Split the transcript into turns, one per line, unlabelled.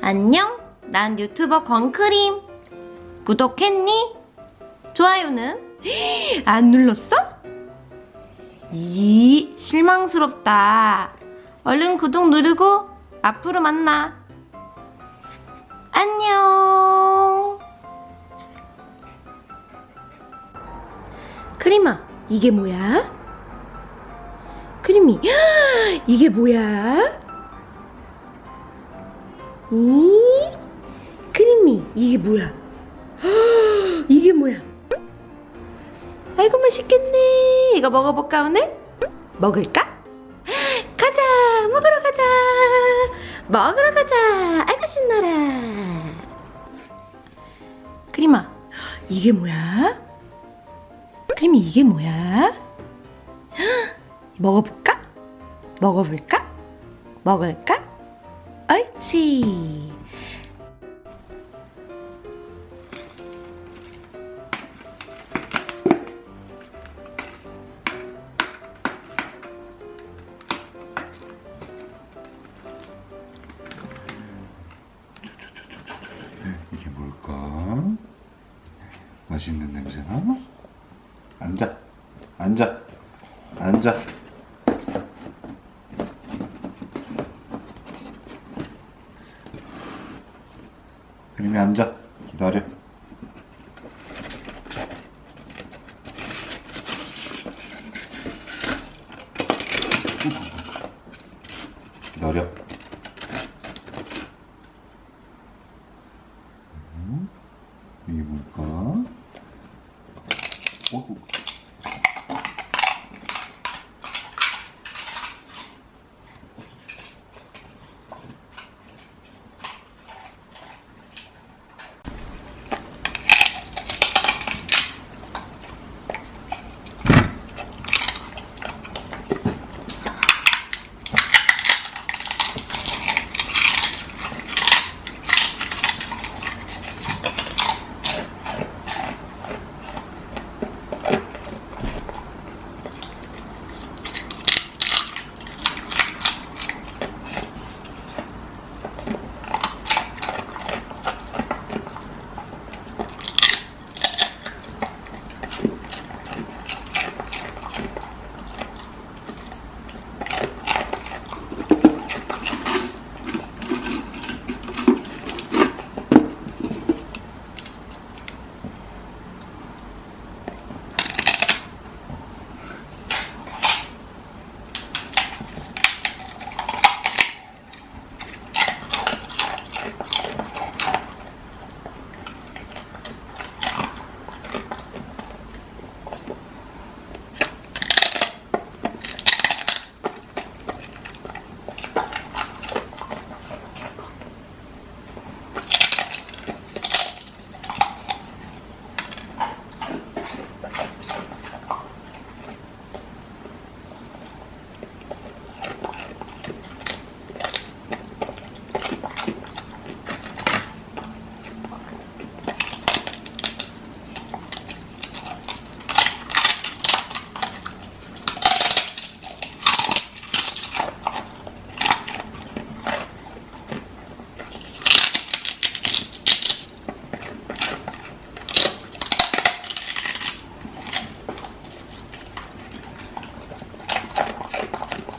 안녕, 난 유튜버 광크림. 구독했니? 좋아요는? 안 눌렀어? 이 실망스럽다. 얼른 구독 누르고 앞으로 만나. 안녕. 크림아, 이게 뭐야? 크림이, 이게 뭐야? 이? 크림이, 이게 뭐야? 이게 뭐야? 아이고 맛있겠네. 이거 먹어볼까 오늘? 먹을까? 가자, 먹으러 가자. 먹으러 가자. 아이고 신나라. 크림아, 이게 뭐야? 크림이 이게 뭐야? 먹어볼까? 먹어볼까? 먹을까? 옳지.
이게 뭘까? 맛있는 냄새나? 앉아, 앉아, 앉아. 그림이 앉아. 기다려. 기다려. 음? 이게 뭘까? 어? 뭐, かわいい。